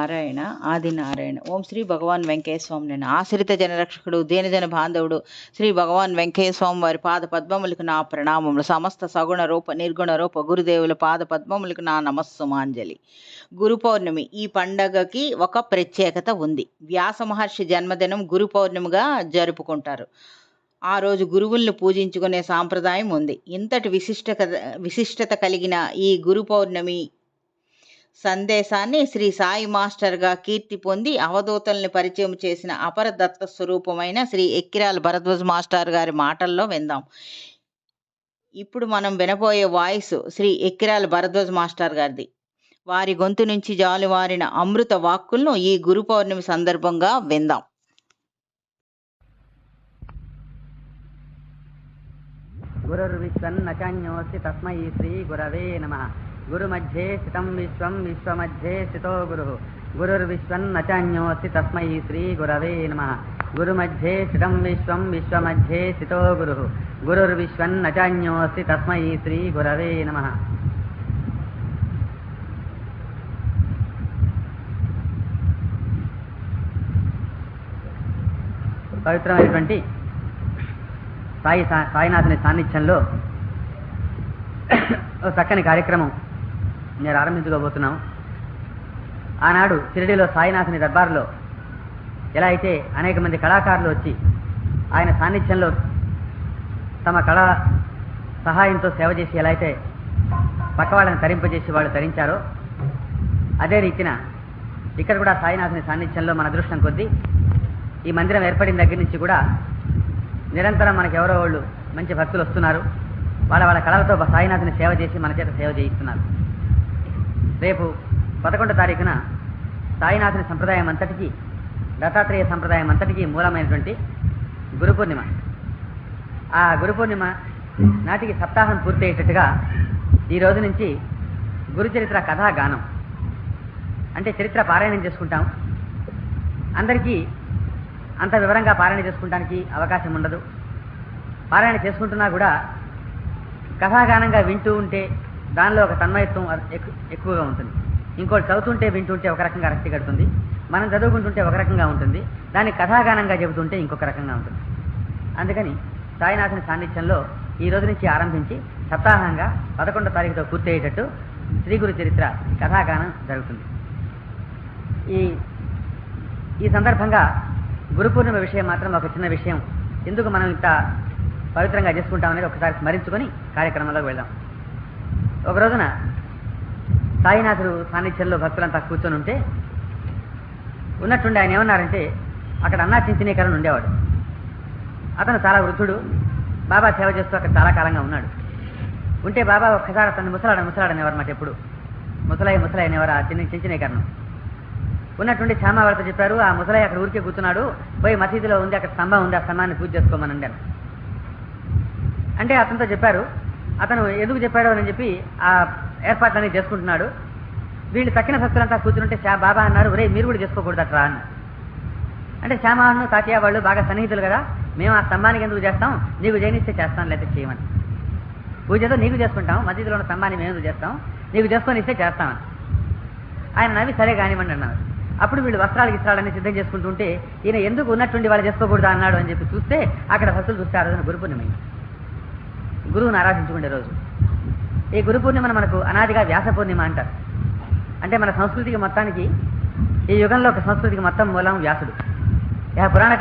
నారాయణ ఆది నారాయణ. ఓం శ్రీ భగవాన్ వెంకయ్య స్వామి నేను ఆశ్రిత జనరక్షకుడు దీనజన బాంధవుడు శ్రీ భగవాన్ వెంకయ్య స్వామి వారి పాద పద్మములకు నా ప్రణామములు. సమస్త సగుణ రూప నిర్గుణ రూప గురుదేవుల పాద పద్మములకు నా నమస్సుమాంజలి. గురు పౌర్ణమి ఈ పండగకి ఒక ప్రత్యేకత ఉంది. వ్యాస మహర్షి జన్మదినం గురు పౌర్ణమిగా జరుపుకుంటారు. ఆ రోజు గురువుల్ని పూజించుకునే సాంప్రదాయం ఉంది. ఇంతటి విశిష్ట విశిష్టత కలిగిన ఈ గురు పౌర్ణమి సందేశాన్ని శ్రీ సాయి మాస్టర్గా కీర్తి పొంది అవధూతల్ని పరిచయం చేసిన అపర దత్త స్వరూపమైన శ్రీ ఎక్కిరాల భరద్వాజ్ మాస్టర్ గారి మాటల్లో విందాం. ఇప్పుడు మనం వినబోయే వాయిస్ శ్రీ ఎక్కిరాల భరద్వాజ్ మాస్టర్ గారిది. వారి గొంతు నుంచి జాలువారిన అమృత వాక్కులను ఈ గురు పౌర్ణమి సందర్భంగా విందాం. గురుర్విశ్వన్న తస్మై శ్రీ గురవే నమ. గురు గురుमध्ये స్థితం విశ్వం విశ్వమధ్యే స్థితో గురు. గురుర్విశ్వన్న తస్మై శ్రీ గురవే నమ. గురు గురుमध्ये స్థితం విశ్వం విశ్వమధ్యే స్థితో గురు. గురుర్విశ్వన్న తస్మై శ్రీ గురవే నమ. పవిత్రమైనటువంటి సాయి సాయినాథుని సాన్నిధ్యంలో ఒక చక్కని కార్యక్రమం నేను ఆరంభించుకోబోతున్నాం. ఆనాడు షిరిడిలో సాయినాథుని దర్బార్లో ఎలా అయితే అనేక మంది కళాకారులు వచ్చి ఆయన సాన్నిధ్యంలో తమ కళా సహాయంతో సేవ చేసి ఎలా అయితే పక్క వాళ్ళని తరింపజేసి వాళ్ళు తరించారో అదే రీతిన ఇక్కడ కూడా సాయినాథుని సాన్నిధ్యంలో మన అదృష్టం కొద్దీ ఈ మందిరం ఏర్పడిన దగ్గర నుంచి కూడా నిరంతరం మనకు ఎవరో వాళ్ళు మంచి భక్తులు వస్తున్నారు. వాళ్ళ వాళ్ళ కళలతో సాయినాథుని సేవ చేసి మన చేత సేవ చేయిస్తున్నారు. రేపు పదకొండో తారీఖున సాయినాథుని సంప్రదాయం అంతటికీ దత్తాత్రేయ సంప్రదాయం అంతటికీ మూలమైనటువంటి గురు పూర్ణిమ. ఆ గురు పూర్ణిమ నాటికి సప్తాహం పూర్తయ్యేటట్టుగా ఈ రోజు నుంచి గురు చరిత్ర కథా గానం అంటే చరిత్ర పారాయణం చేసుకుంటాం. అందరికీ అంత వివరంగా పారాయణ చేసుకుంటానికి అవకాశం ఉండదు. పారాయణ చేసుకుంటున్నా కూడా కథాగానంగా వింటూ ఉంటే దానిలో ఒక తన్మయత్వం ఎక్కువగా ఉంటుంది. ఇంకోటి చదువుతుంటే వింటుంటే ఒక రకంగా రక్తి కడుతుంది. మనం చదువుకుంటుంటే ఒక రకంగా ఉంటుంది. దాన్ని కథాగానంగా చెబుతుంటే ఇంకొక రకంగా ఉంటుంది. అందుకని సాయినాథుని సాన్నిధ్యంలో ఈ రోజు నుంచి ఆరంభించి సప్తాహంగా పదకొండో తారీఖుతో పూర్తయ్యేటట్టు శ్రీ గురు చరిత్ర కథాగానం జరుగుతుంది. ఈ ఈ సందర్భంగా గురు పూర్ణిమ విషయం మాత్రం ఒక చిన్న విషయం. ఎందుకు మనం ఇంత పవిత్రంగా చేసుకుంటాం అనేది ఒకసారి స్మరించుకొని కార్యక్రమంలోకి వెళ్దాం. ఒక రోజున సాయినాథుడు సాన్నిధ్యంలో భక్తులంతా కూర్చొని ఉంటే ఉన్నట్టుండి ఆయన ఏమన్నారంటే అక్కడ అన్నా చింతనీకరణ ఉండేవాడు. అతను చాలా వృద్ధుడు బాబా సేవ చేస్తూ అక్కడ చాలా కాలంగా ఉన్నాడు. ఉంటే బాబా ఒక్కసారి అతన్ని ముసలాడ ముసలాడనేవారన్నమాట ఎప్పుడు. ముసలాయి ముసలాయి అనేవారు ఆ చిన్న చించనీకరణం ఉన్నట్టుండి శ్యామావారితో చెప్పారు ఆ ముసలాయి అక్కడ ఊరికే కూర్చున్నాడు పోయి మసీదులో ఉంది అక్కడ స్తంభం ఉంది ఆ స్తంభాన్ని పూజ చేసుకోమని అంటే అతనితో చెప్పారు అతను ఎందుకు చెప్పాడో అని చెప్పి ఆ ఏర్పాట్లన్నీ చేసుకుంటున్నాడు. వీళ్ళు తక్కిన భక్తులంతా కూర్చుంటే శా బాబా అన్నారు ఒరే మీరు కూడా చేసుకోకూడదు అట్రా అంటే శ్యామాను తాతయ్య వాళ్ళు బాగా సన్నిహితులు కదా మేము ఆ స్తంభానికి ఎందుకు చేస్తాం? నీకు జయనిస్తే చేస్తాం లేకపోతే చేయమని. పూజతో నీకు చేసుకుంటాం మధ్యలో ఉన్న స్తంభాన్ని మేము ఎందుకు చేస్తాం? నీకు చేసుకొని ఇస్తే చేస్తామని. ఆయన నవ్వి సరే కానివ్వండి అన్నారు. అప్పుడు వీళ్ళు వస్త్రాలు ఇస్తాడని సిద్ధం చేసుకుంటుంటే ఈయన ఎందుకు ఉన్నట్టుండి వాళ్ళు చేసుకోకూడదు అన్నాడు అని చెప్పి చూస్తే అక్కడ భక్తులు చూస్తే ఆ రోజున గురువుని ఆరాధించుకునే రోజు. ఈ గురు పూర్ణిమను మనకు అనాదిగా వ్యాస పూర్ణిమ అంటారు. అంటే మన సంస్కృతికి మొత్తానికి ఈ యుగంలో ఒక సంస్కృతికి మొత్తం మూలం వ్యాసుడు. ఇక పురాణ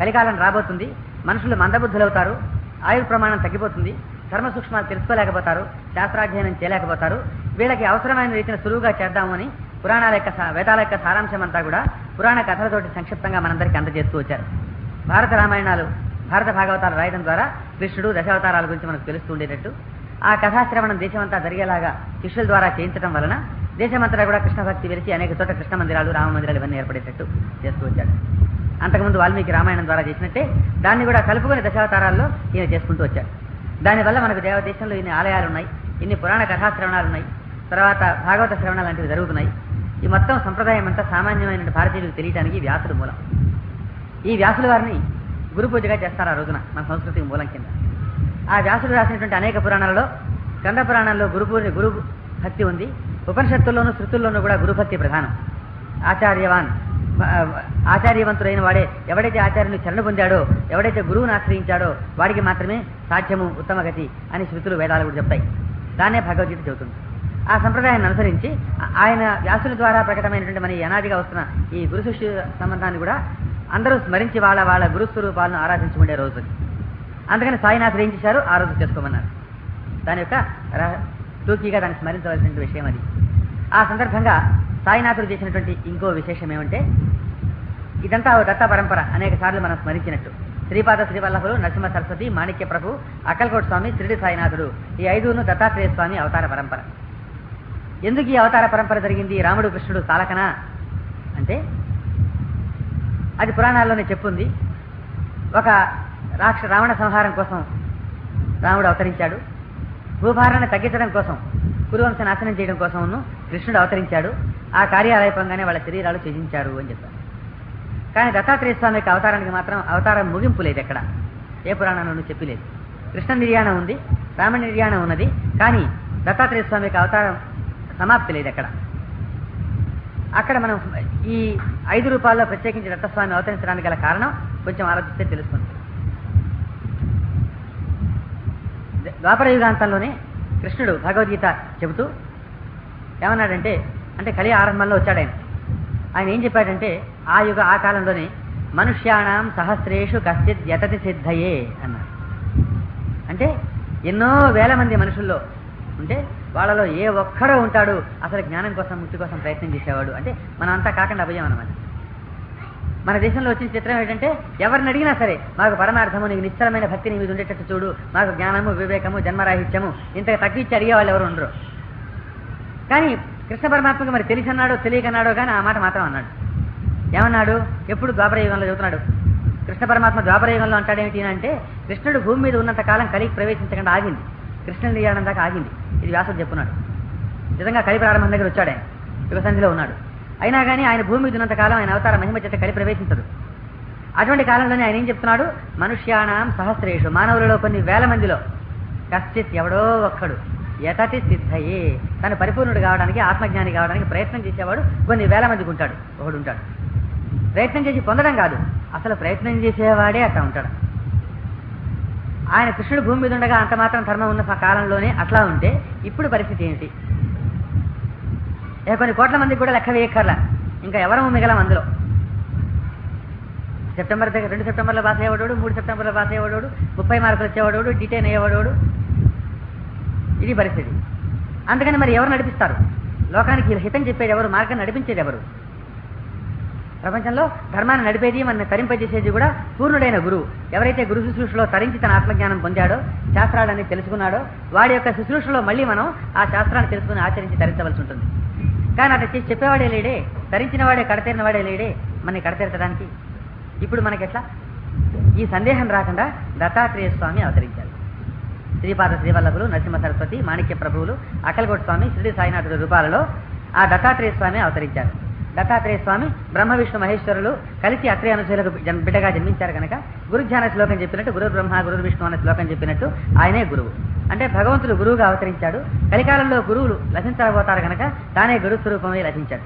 కలికాలం రాబోతుంది. మనుషులు మందబుద్ధులవుతారు. ఆయుర్ ప్రమాణం తగ్గిపోతుంది. ధర్మ సూక్ష్మాలు తెలుసుకోలేకపోతారు. శాస్త్రాధ్యయనం చేయలేకపోతారు. వీళ్ళకి అవసరమైన రీతిని సులువుగా చేద్దామని పురాణాల యొక్క వేదాల యొక్క సారాంశం అంతా కూడా పురాణ కథలతోటి సంక్షిప్తంగా మనందరికీ అందజేస్తూ వచ్చారు. భారత రామాయణాలు భారత భాగవతాలు రాయడం ద్వారా కృష్ణుడు దశావతారాల గురించి మనకు తెలుస్తూ ఉండేటట్టు ఆ కథాశ్రవణం దేశమంతా జరిగేలాగా శిష్యుల ద్వారా చేయించడం వలన దేశమంతటా కూడా కృష్ణ భక్తి వెలిసి అనేక చోట కృష్ణ మందిరాలు రామ మందిరాలు ఇవన్నీ ఏర్పడేటట్టు చేస్తూ వచ్చాడు. అంతకుముందు వాల్మీకి రామాయణం ద్వారా చేసినట్టే దాన్ని కూడా కలుపుకొని దశావతారాల్లో ఈయన చేసుకుంటూ వచ్చాడు. దానివల్ల మనకు దేవదేశంలో ఇన్ని ఆలయాలు ఉన్నాయి ఇన్ని పురాణ కథాశ్రవణాలు ఉన్నాయి తర్వాత భాగవత శ్రవణాలు లాంటివి జరుగుతున్నాయి. ఈ మొత్తం సంప్రదాయం అంతా సామాన్యమైన భారతీయులకు తెలియడానికి వ్యాసుడు మూలం. ఈ వ్యాసుల వారిని గురు పూజగా చేస్తారు ఆ రోజున మన సంస్కృతికి మూలం కింద. ఆ వ్యాసుడు రాసినటువంటి అనేక పురాణాలలో గంధ పురాణంలో గురు పూజ గురు భక్తి ఉంది. ఉపనిషత్తుల్లోనూ శృతుల్లోనూ కూడా గురుభక్తి ప్రధానం. ఆచార్యవాన్ ఆచార్యవంతుడైన వాడే ఎవడైతే ఆచార్యుని చరణ పొందాడో ఎవడైతే గురువును ఆశ్రయించాడో వాడికి మాత్రమే సాధ్యము ఉత్తమ గతి అని శృతులు వేదాలు కూడా చెప్తాయి. దాన్నే భగవద్గీత చెబుతుంది. ఆ సంప్రదాయాన్ని అనుసరించి ఆయన వ్యాసుల ద్వారా ప్రకటమైనటువంటి మన ఈ అనాదిగా వస్తున్న ఈ గురు శిష్యు సంబంధాన్ని కూడా అందరూ స్మరించి వాళ్ళ వాళ్ళ గురు స్వరూపాలను రోజు. అందుకని సాయినాథుడు ఏం చేశారు? ఆ రోజు చేసుకోమన్నారు. దాని యొక్క ర- టూకీగా దాన్ని స్మరించవలసిన విషయం అది. ఆ సందర్భంగా సాయినాథుడు చేసినటువంటి ఇంకో విశేషం ఏమంటే ఇదంతా ఓ దత్త పరంపర. అనేక సార్లు మనం స్మరించినట్టు. శ్రీపాద శ్రీవల్లభులు నరసింహ సరస్వతి మాణిక్య ప్రభు అక్కల్కోట్ స్వామి త్రిడి సాయినాథుడు ఈ ఐదుగురు దత్తాత్రేయ స్వామి అవతార పరంపర. ఎందుకు ఈ అవతార పరంపర జరిగింది? రాముడు కృష్ణుడు తాలకనా అంటే అది పురాణాల్లోనే చెప్పుంది. ఒక రాక్ష రావణ సంహారం కోసం రాముడు అవతరించాడు. భూభారాన్ని తగ్గించడం కోసం కురువంశ నాశనం చేయడం కోసమును కృష్ణుడు అవతరించాడు. ఆ కార్యాలయపంగానే వాళ్ళ శరీరాలు త్యజించారు అని చెప్పారు. కానీ దత్తాత్రేయ స్వామి యొక్క అవతారానికి మాత్రం అవతారం ముగింపు లేదు ఎక్కడ. ఏ పురాణంలోనూ చెప్పలేదు. కృష్ణ నిర్యాణం ఉంది రామ నిర్యాణం ఉన్నది కానీ దత్తాత్రేయ స్వామి యొక్క అవతారం సమాప్తి లేదు ఎక్కడ. అక్కడ మనం ఈ ఐదు రూపాల్లో ప్రత్యేకించి దత్తస్వామి అవతరించడానికి గల కారణం కొంచెం ఆలోచిస్తే తెలుస్తుంది. ద్వాపర యుగాంతంలోనే కృష్ణుడు భగవద్గీత చెబుతూ ఏమన్నాడంటే అంటే కలి ఆరంభంలో వచ్చాడు ఆయన. ఆయన ఏం చెప్పాడంటే ఆ యుగ ఆ కాలంలోనే మనుష్యాణం సహస్రేషు కశ్చిత్ యతతి సిద్ధయే అన్నారు అంటే ఎన్నో వేల మంది మనుషుల్లో ఉంటే వాళ్ళలో ఏ ఒక్కడో ఉంటాడు అసలు జ్ఞానం కోసం ముక్తి కోసం ప్రయత్నం చేసేవాడు. అంటే మనం అంతా కాకుండా అభయం అన్నమాట. మన దేశంలో వచ్చిన చిత్రం ఏంటంటే ఎవరిని అడిగినా సరే మాకు పరమార్థము నీకు నిశ్చలమైన భక్తి నీ మీద ఉండేటట్టు చూడు మాకు జ్ఞానము వివేకము జన్మరాహిత్యము ఇంతగా తగ్గించి అడిగే వాళ్ళు ఎవరు ఉండరు. కానీ కృష్ణ పరమాత్మకు మరి తెలిసి అన్నాడో తెలియకన్నాడో కానీ ఆ మాట మాత్రం అన్నాడు. ఏమన్నాడు? ఎప్పుడు ద్వాపరయుగంలో చదువుతున్నాడు చెబుతున్నాడు. కృష్ణ పరమాత్మ ద్వాపరయుగంలో అంటాడేమిటి అంటే కృష్ణుడు భూమి మీద ఉన్నంత కాలం కలిగి ప్రవేశించకుండా ఆగింది. కృష్ణ నిర్యాణం దాకా ఆగింది. ఇది వ్యాసుడు చెప్పున్నాడు. నిజంగా కలి ప్రారంభం దగ్గర వచ్చాడు. ఆయన ఉన్నాడు. అయినా కానీ ఆయన భూమి మీద కాలం ఆయన అవతార మహిమ చేత కలి ప్రవేశించదు. అటువంటి కాలంలోనే ఆయన ఏం చెప్తున్నాడు? మనుష్యానాం సహస్రేషు. మానవులలో కొన్ని వేల మందిలో కశ్చిత్ ఎవడో ఒక్కడు. యతతి సిద్ధయే. తను పరిపూర్ణుడు కావడానికి ఆత్మజ్ఞాని కావడానికి ప్రయత్నం చేసేవాడు కొన్ని వేల మందికి ఉంటాడు. ఒకడు ఉంటాడు. ప్రయత్నం చేసి పొందడం కాదు. అసలు ప్రయత్నం చేసేవాడే అట్లా ఉంటాడు. ఆయన కృష్ణుడు భూమి మీద ఉండగా అంత మాత్రం ధర్మం ఉన్న కాలంలోనే అట్లా ఉంటే ఇప్పుడు పరిస్థితి ఏంటి ఇక కొన్ని కోట్ల మందికి కూడా లెక్క వేయక్కర్లా. ఇంకా ఎవరము మిగలం అందులో? సెప్టెంబర్ దగ్గర రెండు సెప్టెంబర్లో పాస్ అయ్యేవాడు మూడు సెప్టెంబర్లో పాస్ అయ్యేవాడు ముప్పై మార్కులు వచ్చేవాడు డిటైన్ అయ్యేవాడు ఇది పరిస్థితి. అందుకని మరి ఎవరు నడిపిస్తారు? లోకానికి హితం చెప్పేది ఎవరు? మార్గం నడిపించేది ఎవరు? ప్రపంచంలో ధర్మాన్ని నడిపేది మన తరింపజేసేది కూడా పూర్ణుడైన గురువు. ఎవరైతే గురు శుశ్రూషలో తరించి తన ఆత్మజ్ఞానం పొందాడో శాస్త్రాలన్నీ తెలుసుకున్నాడో వాడి యొక్క శుశ్రూషలో మళ్ళీ మనం ఆ శాస్త్రాన్ని తెలుసుకుని ఆచరించి తరించవలసి ఉంటుంది. కానీ అట్లా చేసి చెప్పేవాడే లేడే తరించిన వాడే కడతేరిన వాడే లేడే మనని కడతీర్చడానికి. ఇప్పుడు మనకెట్లా ఈ సందేహం రాకుండా దత్తాత్రేయ స్వామి అవతరించారు. శ్రీపాద శ్రీవల్లభులు నరసింహ సరస్వతి మాణిక్య ప్రభువులు అకల్కోట్ స్వామి శ్రీ సాయినాథుడి రూపాలలో ఆ దత్తాత్రేయ స్వామి అవతరించారు. దత్తాత్రేయ స్వామి బ్రహ్మ విష్ణు మహేశ్వరులు కలిసి అత్రేయ అనుచరులకు బిడ్డగా జన్మించారు కనుక గురుధ్యాన శ్లోకం చెప్పినట్టు గురు బ్రహ్మ గురు విష్ణు అనే శ్లోకం చెప్పినట్టు ఆయనే గురువు. అంటే భగవంతుడు గురువుగా అవతరించాడు. కలికాలంలో గురువులు లభించబోతారు కనుక తానే గురు స్వరూపమే లభించాడు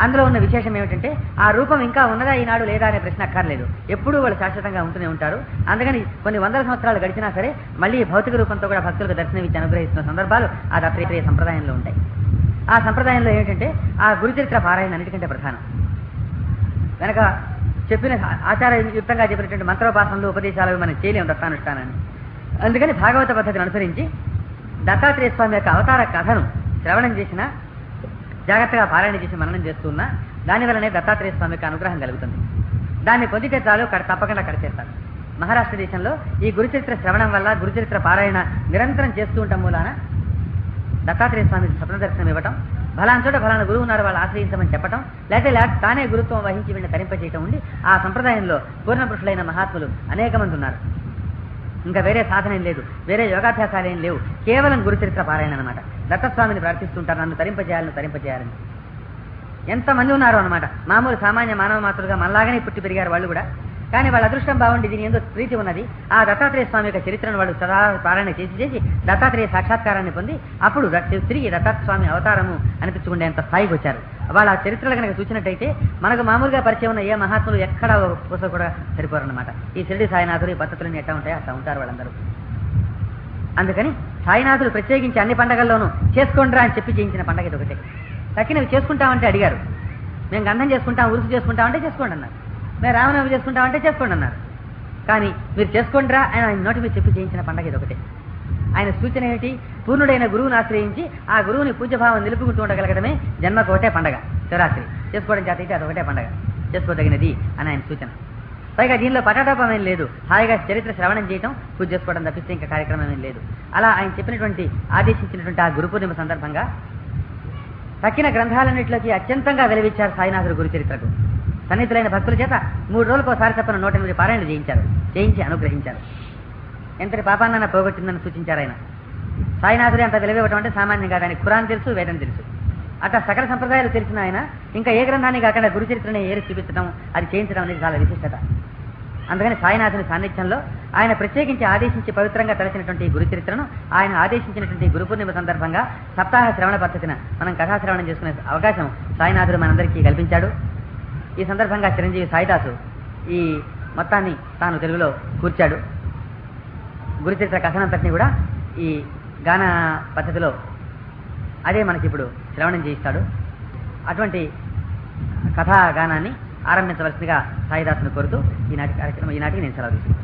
అందులో ఉన్న విశేషం ఏమిటంటే ఆ రూపం ఇంకా ఉన్నదా ఈనాడు లేదా అనే ప్రశ్న అక్కర్లేదు. ఎప్పుడూ వాళ్ళు శాశ్వతంగా ఉంటూనే ఉంటారు. అందుకని కొన్ని వందల సంవత్సరాలు గడిచినా సరే మళ్ళీ భౌతిక రూపంతో కూడా భక్తులకు దర్శనమిచ్చి అనుగ్రహిస్తున్న సందర్భాలు ఆ దత్తాత్రేయ సంప్రదాయంలో ఉంటాయి. ఆ సంప్రదాయంలో ఏమిటంటే ఆ గురుచరిత్ర పారాయణ అన్నిటికంటే ప్రధానం. వెనక చెప్పిన ఆచారయుక్తంగా చెప్పినటువంటి మంత్రోపాసనలు ఉపదేశాలు మనం చేయలేము దత్తానుష్ఠానాన్ని. అందుకని భాగవత పద్ధతిని అనుసరించి దత్తాత్రేయ స్వామి యొక్క అవతార కథను శ్రవణం చేసిన జాగ్రత్తగా పారాయణ చేసి మననం చేస్తున్నా దానివల్లనే దత్తాత్రేయ స్వామి యొక్క అనుగ్రహం కలుగుతుంది. దాన్ని పొందితే చాలు తప్పకుండా కడిచేస్తారు మహారాష్ట్ర దేశంలో ఈ గురుచరిత్ర శ్రవణం వల్ల గురుచరిత్ర పారాయణ నిరంతరం చేస్తూ ఉండటం మూలాన దత్తాత్రేయ స్వామి స్వప్న దర్శనం ఇవ్వటం ఫలానా చోట ఫలానా గురువు ఉన్నారు వాళ్ళు ఆశ్రయించమని చెప్పటం లేకపోతే తానే గురుత్వం వహించి వీళ్ళని తరింపజేయటం ఉండి ఆ సంప్రదాయంలో పూర్ణ పురుషులైన మహాత్ములు అనేక మంది ఉన్నారు. ఇంకా వేరే సాధన ఏం లేదు. వేరే యోగాభ్యాసాలు ఏం లేవు. కేవలం గురుచరిత్ర పారాయణ అనమాట దత్తస్వామిని ప్రార్థిస్తుంటారు నన్ను తరింపజేయాలని తరింపజేయాలని. ఎంతమంది ఉన్నారు అనమాట మామూలు సామాన్య మానవ మాతృగా మనలాగానే పుట్టి పెరిగారు వాళ్ళు కూడా. కానీ వాళ్ళ అదృష్టం బాగుండి దీని ఏదో ప్రీతి ఉన్నది. ఆ దత్తాత్రేయ స్వామి యొక్క చరిత్రను వాళ్ళు సదా పారాయణ చేసి చేసి దత్తాత్రేయ సాక్షాత్కారాన్ని పొంది అప్పుడు తిరిగి దత్తాత్రేయ స్వామి అవతారము అనిపించుకునేంత స్థాయికి వచ్చారు. వాళ్ళ ఆ చరిత్రలు కనుక చూసినట్టయితే మనకు మామూలుగా పరిచయం ఉన్న ఏ మహాత్ములు ఎక్కడ పూస కూడా సరిపోరన్నమాట. ఈ షిరిడి సాయినాథులు ఈ పద్ధతులన్నీ ఎట్లా ఉంటాయో అట్లా ఉంటారు వాళ్ళందరూ. అందుకని సాయినాథులు ప్రత్యేకించి అన్ని పండగల్లోనూ చేసుకోండిరా అని చెప్పి చేయించిన పండగ ఇది ఒకటే. తక్కినవి చేసుకుంటామంటే అడిగారు. మేము గంధం చేసుకుంటాం ఉరుసు చేసుకుంటామంటే చేసుకోండి అన్నారు. మేము రామనవమి చేసుకుంటామంటే చేసుకోండి అన్నారు. కానీ మీరు చేసుకోండిరా అని ఆయన నోటి మీద చెప్పి చేయించిన పండగ ఇది ఒకటే. ఆయన సూచన ఏమిటి? పూర్ణుడైన గురువుని ఆశ్రయించి ఆ గురువుని పూజ్యభావం నిలుపుకుంటూ ఉండగలగడమే జన్మకు ఒకటే పండగ శివరాత్రి. చేసుకోవడం చేత అయితే అదొకటే పండగ చేసుకోదగినది అని ఆయన సూచన. పైగా దీనిలో పటాటోపం ఏం లేదు. హాయిగా చరిత్ర శ్రవణం చేయటం పూజ చేసుకోవడం తప్పిస్తే ఇంకా కార్యక్రమం ఏం లేదు. అలా ఆయన చెప్పినటువంటి ఆదేశించినటువంటి ఆ గురు పూర్ణిమ సందర్భంగా తక్కిన గ్రంథాలన్నింటిలోకి అత్యంతంగా వెలివిచ్చారు సాయినాథుడు గురు చరిత్రకు సన్నిధులైన భక్తుల చేత మూడు రోజులకు ఒకసారి చెప్పిన నూట ఎనిమిది పారాయణలు చేయించారు. చేయించి అనుగ్రహించారు. ఎంతటి పాపాన్న పోగొట్టిందని సూచించారు ఆయన. సాయినాథుడే అంత వెలివివ్వటం అంటే సామాన్యం కాదు. ఆయన ఖురాన్ తెలుసు వేదం తెలుసు. అట్లా సకల సంప్రదాయాలు తెలిసిన ఆయన ఇంకా ఏ గ్రంథాన్ని కాకుండా గురుచరిత్రని ఏరి చూపించడం అది చేయించడం అనేది చాలా విశిష్టత. అందుకని సాయినాథుని సాన్నిధ్యంలో ఆయన ప్రత్యేకించి ఆదేశించి పవిత్రంగా తలచినటువంటి గురుచరిత్రను ఆయన ఆదేశించినటువంటి గురు పూర్ణిమ సందర్భంగా సప్తాహ శ్రవణ పద్ధతిన మనం కథాశ్రవణం చేసుకునే అవకాశం సాయినాథుడు మనందరికీ కల్పించాడు. ఈ సందర్భంగా చిరంజీవి సాయిదాసు ఈ మొత్తాన్ని తాను తెలుగులో కూర్చాడు. గురుచరిత్ర కథనంతటిని కూడా ఈ గాన పద్ధతిలో అదే మనకి ఇప్పుడు శ్రవణం చేయిస్తాడు. అటువంటి కథా గానాన్ని ఆరంభించవలసిందిగా సాయిదాసును కోరుతూ ఈనాటి కార్యక్రమం ఈనాటికి నేను సెలవు తీసుకుంటాను